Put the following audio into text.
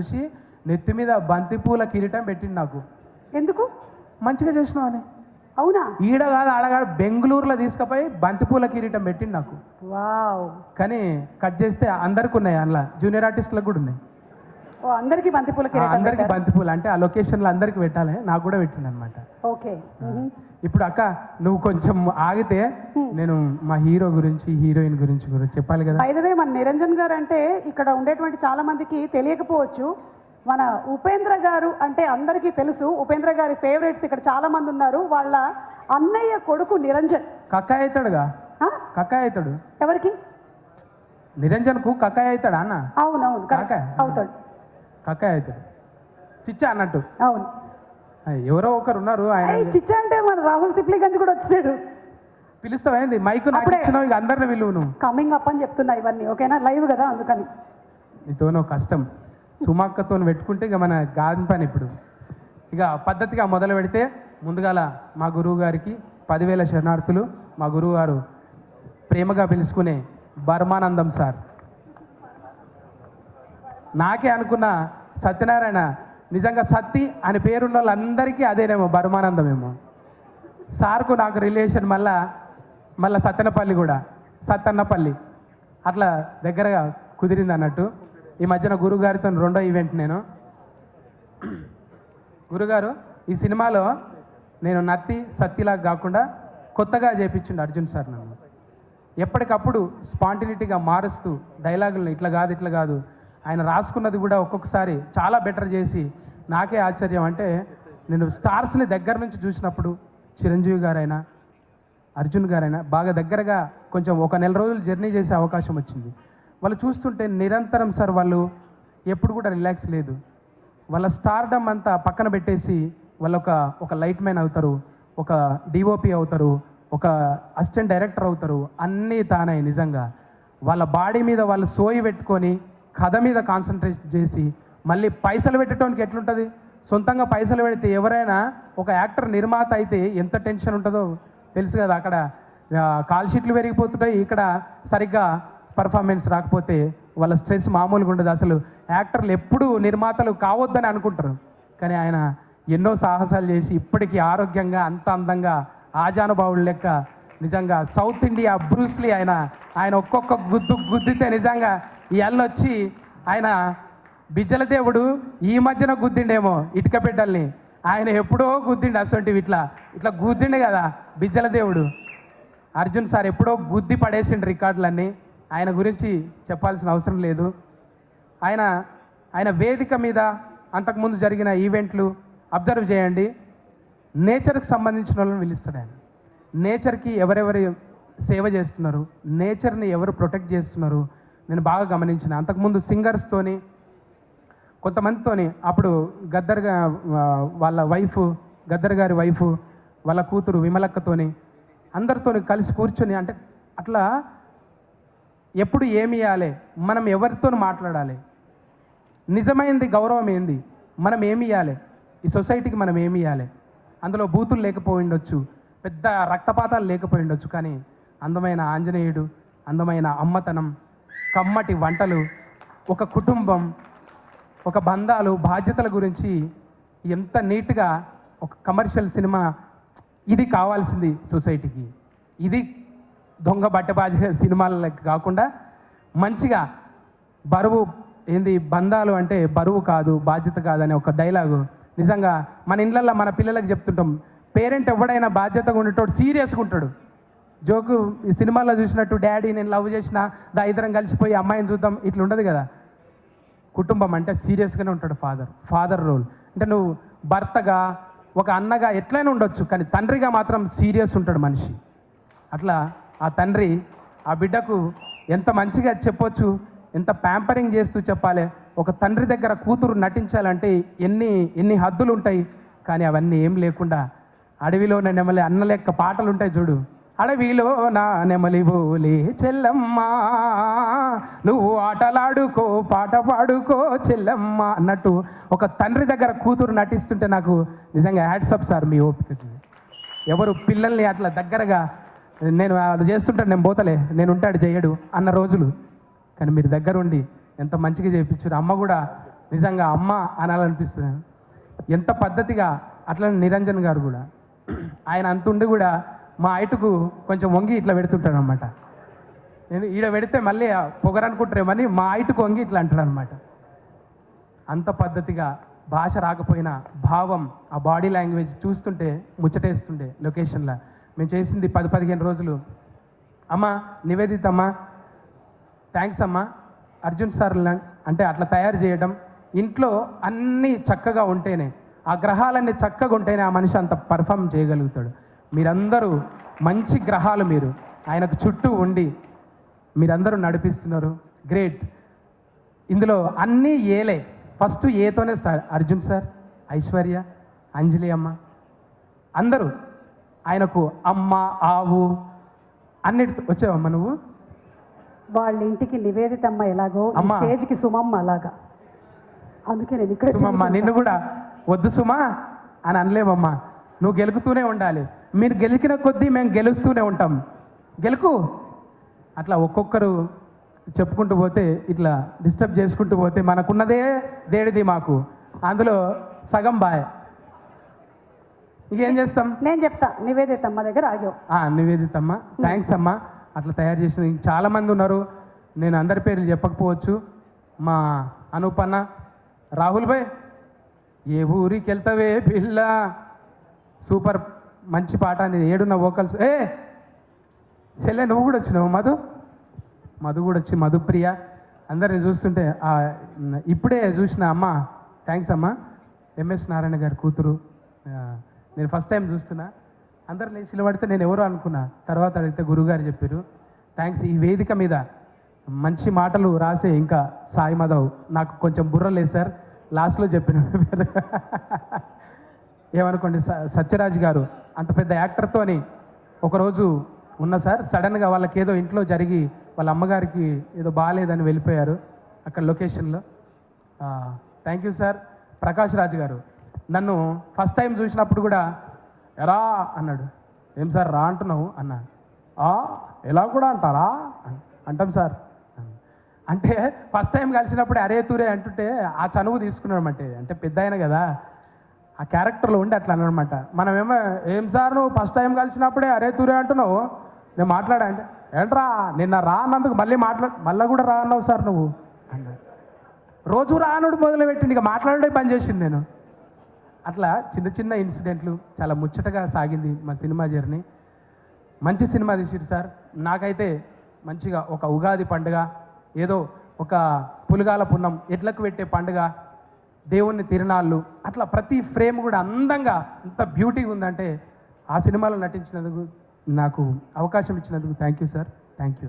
చూసి నెత్తి మీద బంతిపూల కిరీటం పెట్టిండు నాకు. ఎందుకు? మంచిగా చేసినావు అని అవునా? ఈడ కాదు ఆడగాడు బెంగళూరులో తీసుకుపోయి బంతిపూల కిరీటం పెట్టిండు నాకు. వావ్. కానీ కట్ చేస్తే అందరికి ఉన్నాయి అందులో. జూనియర్ ఆర్టిస్టులకు కూడా ఉన్నాయి. అందరికి బంతిపూల అందరికి? బంతిపూలు. అంటే ఆ లొకేషన్లో అందరికి పెట్టాలి. నాకు కూడా పెట్టిండు అనమాట ఓకే. ఇప్పుడు అక్క నువ్వు కొంచెం ఆగితే నేను మా హీరో గురించి హీరోయిన్ గురించి గురించి చెప్పాలి కదా? వే మన నిరంజన్ గారు అంటే ఇక్కడ ఉండేటువంటి చాలా మందికి తెలియకపోవచ్చు. మన ఉపేంద్ర గారు అంటే అందరికీ తెలుసు. ఉపేంద్ర గారి ఫేవరెట్స్ ఇక్కడ చాలా మంది ఉన్నారు. వాళ్ళ అన్నయ్య కొడుకు నిరంజన్. కక్కాయ అవుతాడుగా ఆ? కక్కాయ అవుతాడు ఎవరికి? నిరంజన్కు కక్కాయ అవుతాడా అన్న? అవునవును కరెక్ట్ కాకా? అవుతాడు. కక్కాయ అవుతాడు. చిచ్చా అన్నట్టు. అవును. ఎవరో ఒకరు ఉన్నారు ఆయన చిచ్చా అంటే మన రాహుల్ సిప్లిగంజ్ కూడా వచ్చేసాడు. పిలుస్తావేంది మైక్ నాకు. ఇచ్చినావు ఇక అందరిని విలువ నువ్వు. కమింగ్ అప్ అని చెప్తున్నా ఇవన్నీ ఓకేనా? లైవ్ కదా అందుకని. నీతోనో కష్టం. సుమాక్కతో పెట్టుకుంటే ఇక మన గాని పని ఇప్పుడు. ఇక పద్ధతిగా మొదలు పెడితే ముందుగాల మా గురువు గారికి పదివేల శరణార్థులు. మా గురువు గారు ప్రేమగా పిలుచుకునే బర్మానందం సార్. నాకే అనుకున్న సత్యనారాయణ నిజంగా సత్తి అని పేరున్న వాళ్ళందరికీ అదేనేమో బరుమానందమేమో. సార్కు నాకు రిలేషన్ మళ్ళా మళ్ళా సత్తెనపల్లి కూడా సత్తన్నపల్లి. అట్లా దగ్గరగా కుదిరింది అన్నట్టు. ఈ మధ్యన గురుగారితో రెండో ఈవెంట్ నేను. గురుగారు ఈ సినిమాలో నేను నత్తి సత్తిలా కాకుండా కొత్తగా చేపించిండు అర్జున్ సార్ నన్ను. ఎప్పటికప్పుడు స్పాంటినిటీగా మారుస్తూ డైలాగులను ఇట్లా కాదు ఇట్లా కాదు ఆయన రాసుకున్నది కూడా ఒక్కొక్కసారి చాలా బెటర్ చేసి నాకే ఆశ్చర్యం. అంటే నేను స్టార్స్ని దగ్గర నుంచి చూసినప్పుడు చిరంజీవి గారైనా అర్జున్ గారైనా బాగా దగ్గరగా కొంచెం ఒక నెల రోజులు జర్నీ చేసే అవకాశం వచ్చింది. వాళ్ళు చూస్తుంటే నిరంతరం సార్ వాళ్ళు ఎప్పుడు కూడా రిలాక్స్ లేదు. వాళ్ళ స్టార్డమ్ అంతా పక్కన పెట్టేసి వాళ్ళు ఒక ఒక లైట్ మ్యాన్ అవుతారు ఒక డిఓపి అవుతారు ఒక అసిస్టెంట్ డైరెక్టర్ అవుతారు అన్నీ తానే నిజంగా. వాళ్ళ బాడీ మీద వాళ్ళు సోయి పెట్టుకొని కథ మీద కాన్సన్ట్రేట్ చేసి మళ్ళీ పైసలు పెట్టడానికి ఎట్లుంటుంది? సొంతంగా పైసలు పెడితే ఎవరైనా ఒక యాక్టర్ నిర్మాత అయితే ఎంత టెన్షన్ ఉంటుందో తెలుసు కదా అక్కడ కాల్ షీట్లు పెరిగిపోతుంటాయి. ఇక్కడ సరిగ్గా పర్ఫార్మెన్స్ రాకపోతే వాళ్ళ స్ట్రెస్ మామూలుగా ఉండదు. అసలు యాక్టర్లు ఎప్పుడు నిర్మాతలు కావద్దని అనుకుంటారు. కానీ ఆయన ఎన్నో సాహసాలు చేసి ఇప్పటికీ ఆరోగ్యంగా అంత అందంగా ఆజానుభావుడు లెక్క నిజంగా సౌత్ ఇండియా బ్రూస్లీ ఆయన ఆయన ఒక్కొక్క గుద్దు గుద్దితే నిజంగా ఈ వచ్చి ఆయన బిజ్జల దేవుడు ఈ మధ్యన గుద్దిండేమో ఇటుక బిడ్డల్ని. ఆయన ఎప్పుడో గుద్దిండు అసొంటివి ఇట్లా. ఇట్లా గుద్దిండు కదా బిజ్జల దేవుడు. అర్జున్ సార్ ఎప్పుడో గుద్ది పడేసిండు రికార్డులన్నీ. ఆయన గురించి చెప్పాల్సిన అవసరం లేదు. ఆయన ఆయన వేదిక మీద అంతకుముందు జరిగిన ఈవెంట్లు అబ్జర్వ్ చేయండి. నేచర్కి సంబంధించిన వాళ్ళని పిలుస్తాడు ఆయన. నేచర్కి ఎవరెవరు సేవ చేస్తున్నారు? నేచర్ని ఎవరు ప్రొటెక్ట్ చేస్తున్నారు? నేను బాగా గమనించిన. అంతకుముందు సింగర్స్తోని కొంతమందితోని అప్పుడు గద్దర్ వాళ్ళ వైఫ్ గద్దర్ గారి వైఫ్ వాళ్ళ కూతురు విమలక్కతోని అందరితోని కలిసి కూర్చొని అంటే అట్లా ఎప్పుడు ఏమి ఇవ్వాలి మనం ఎవరితో మాట్లాడాలి? నిజమైంది గౌరవం ఏంది? మనం ఏమి ఇవ్వాలి ఈ సొసైటీకి మనం ఏమి ఇవ్వాలి అందులో బూతులు లేకపోయి ఉండొచ్చు పెద్ద రక్తపాతాలు లేకపోయి ఉండొచ్చు కానీ అందమైన ఆంజనేయుడు అందమైన అమ్మతనం కమ్మటి వంటలు ఒక కుటుంబం ఒక బంధాలు బాధ్యతల గురించి ఎంత నీట్గా ఒక కమర్షియల్ సినిమా ఇది కావాల్సింది సొసైటీకి. ఇది దొంగ బట్టబాజ సినిమాలకి కాకుండా మంచిగా బరువు ఏంది బంధాలు అంటే బరువు కాదు బాధ్యత కాదనే ఒక డైలాగు. నిజంగా మన ఇళ్ళల్లో మన పిల్లలకు చెప్తుంటాం పేరెంట్ ఎవడైనా బాధ్యతగా ఉండేటోడు సీరియస్గా ఉంటాడు. జోకు ఈ సినిమాలో చూసినట్టు డాడీ నేను లవ్ చేసిన దా ఇద్దరం కలిసిపోయి అమ్మాయిని చూద్దాం ఇట్లా ఉండదు కదా. కుటుంబం అంటే సీరియస్గానే ఉంటాడు ఫాదర్ ఫాదర్ రోల్. అంటే నువ్వు భర్తగా ఒక అన్నగా ఎట్లయినా ఉండొచ్చు కానీ తండ్రిగా మాత్రం సీరియస్ ఉంటాడు మనిషి. అట్లా ఆ తండ్రి ఆ బిడ్డకు ఎంత మంచిగా చెప్పొచ్చు ఎంత ప్యాంపరింగ్ చేస్తూ చెప్పాలి ఒక తండ్రి దగ్గర కూతురు నటించాలంటే ఎన్ని ఎన్ని హద్దులు ఉంటాయి కానీ అవన్నీ ఏం లేకుండా అడవిలోనే నెమలి అన్న లెక్క పాటలు ఉంటాయి చూడు. అడవిలో నా నెమలి బోలి చెల్లమ్మ నువ్వు ఆటలాడుకో పాట పాడుకో చెల్లమ్మ అన్నట్టు ఒక తండ్రి దగ్గర కూతురు నటిస్తుంటే నాకు నిజంగా హ్యాట్సప్ సార్ మీ ఓపికకి. ఎవరు పిల్లల్ని అట్లా దగ్గరగా నేను వాళ్ళు చేస్తుంటాడు నేను పోతలే నేను ఉంటాడు చేయడు అన్న రోజులు. కానీ మీరు దగ్గరుండి ఎంత మంచిగా చేయించారు. అమ్మ కూడా నిజంగా అమ్మ అనాలనిపిస్తుంది. ఎంత పద్ధతిగా అట్లనే నిరంజన్ గారు కూడా. ఆయన అంతుండి కూడా మా హైట్కు కొంచెం వంగి ఇట్లా పెడుతుంటాడు అనమాట నేను ఈడ పెడితే మళ్ళీ ఆ పొగరనుకుంటారేమని మా హైట్కు వంగి ఇట్లా అంటాడు అనమాట అంత పద్ధతిగా భాష రాకపోయినా భావం ఆ బాడీ లాంగ్వేజ్ చూస్తుంటే ముచ్చటేస్తుండే లొకేషన్లో. మేము చేసింది పది పదిహేను రోజులు. అమ్మా నివేదిత అమ్మా థ్యాంక్స్ అమ్మా అర్జున్ సార్ అంటే అట్లా తయారు చేయడం ఇంట్లో అన్నీ చక్కగా ఉంటేనే ఆ గ్రహాలన్నీ చక్కగా ఉంటేనే ఆ మనిషి అంత పర్ఫామ్ చేయగలుగుతాడు. మీరందరూ మంచి గ్రహాలు మీరు. ఆయనకు చుట్టూ ఉండి మీరందరూ నడిపిస్తున్నారు. గ్రేట్ ఇందులో అన్నీ ఏలే. ఫస్ట్ ఏతోనే స్టార్ట్. అర్జున్ సార్ ఐశ్వర్య అంజలి అమ్మ. అందరూ ఆయనకు అమ్మ ఆవు అన్నిటి వచ్చావమ్మ నువ్వు? వాళ్ళ ఇంటికి నివేదితమ్మ ఎలాగో. స్టేజ్కి సుమమ్మ అలాగా. అందుకే నేను ఇక్కడ సుమమ్మ నిన్ను కూడా. వద్దు సుమా అని అనలేమమ్మా నువ్వు గెలుకుతూనే ఉండాలి. మీరు గెలికిన కొద్దీ మేము గెలుస్తూనే ఉంటాం. గెలుకు అట్లా ఒక్కొక్కరు చెప్పుకుంటూ పోతే ఇట్లా డిస్టర్బ్ చేసుకుంటూ పోతే మనకున్నదే దేడిది మాకు. అందులో సగం బాయ్. ఇంకేం చేస్తాం? నేను చెప్తా. నివేదితమ్మ దగ్గర ఆగావు. ఆ, నివేదిత అమ్మ థ్యాంక్స్ అమ్మా. అట్లా తయారు చేసిన చాలా మంది ఉన్నారు. నేను అందరి పేర్లు చెప్పకపోవచ్చు. మా అనూపన్న రాహుల్ భాయ్ ఏ ఊరికి వెళ్తావే పిల్ల? సూపర్. మంచి పాట అనేది ఏడున్న వోకల్స్ ఏ! చెల్లె నువ్వు కూడా వచ్చినావు మధు? మధు కూడా వచ్చి మధుప్రియ. అందరిని చూస్తుంటే ఇప్పుడే చూసిన అమ్మ థ్యాంక్స్ అమ్మ. ఎంఎస్ నారాయణ గారి కూతురు. నేను ఫస్ట్ టైం చూస్తున్నా. అందరు లేచి నిలబడితే నేను ఎవరో అనుకున్నా. తర్వాత అడిగితే గురుగారు చెప్పారు థ్యాంక్స్ ఈ వేదిక మీద మంచి మాటలు రాసే ఇంకా సాయి మాధవ్. నాకు కొంచెం బుర్ర లేదు సార్. లాస్ట్లో చెప్పిన ఏమనుకోండి స- సత్యరాజ్ గారు అంత పెద్ద యాక్టర్తోని ఒకరోజు ఉన్న సార్ సడన్గా వాళ్ళకి ఏదో ఇంట్లో జరిగి వాళ్ళ అమ్మగారికి ఏదో బాగాలేదని వెళ్ళిపోయారు అక్కడ లొకేషన్లో. Thank you sir. Prakash Raju గారు నన్ను ఫస్ట్ టైం చూసినప్పుడు కూడా ఎరా అన్నాడు. ఏం సార్ రా అంటున్నావు అన్నా. ఎలా కూడా అంటారా? అంటాం సార్. అంటే ఫస్ట్ టైం కలిసినప్పుడు అరే తూరే అంటుంటే ఆ చనువు తీసుకున్నాడు అంటే అంటే పెద్ద ఆయన కదా. ఆ క్యారెక్టర్లో ఉండి అట్లా అనమాట మనమేమో ఏం సార్ నువ్వు ఫస్ట్ టైం కలిసినప్పుడే అరే తూరే అంటున్నావు? నేను మాట్లాడా అంటే ఏంట్రా నిన్న రా అన్నందుకు మళ్ళీ మాట్లా మళ్ళీ కూడా రా అన్నావు సార్ నువ్వు? అన్నా. రోజు రానుడు మొదలుపెట్టింది ఇక మాట్లాడే పని చేసింది నేను. అట్లా చిన్న చిన్న ఇన్సిడెంట్లు చాలా ముచ్చటగా సాగింది మా సినిమా జర్నీ. మంచి సినిమా తీసిరు సార్. నాకైతే మంచిగా ఒక ఉగాది పండుగ ఏదో ఒక పులిగాల పున్నం ఎడ్లకు పెట్టే పండుగ దేవుణ్ణి తిరునాళ్ళు అట్లా ప్రతి ఫ్రేమ్ కూడా అందంగా ఎంత బ్యూటీగా ఉందంటే ఆ సినిమాలో నటించినందుకు నాకు అవకాశం ఇచ్చినందుకు thank you sir thank you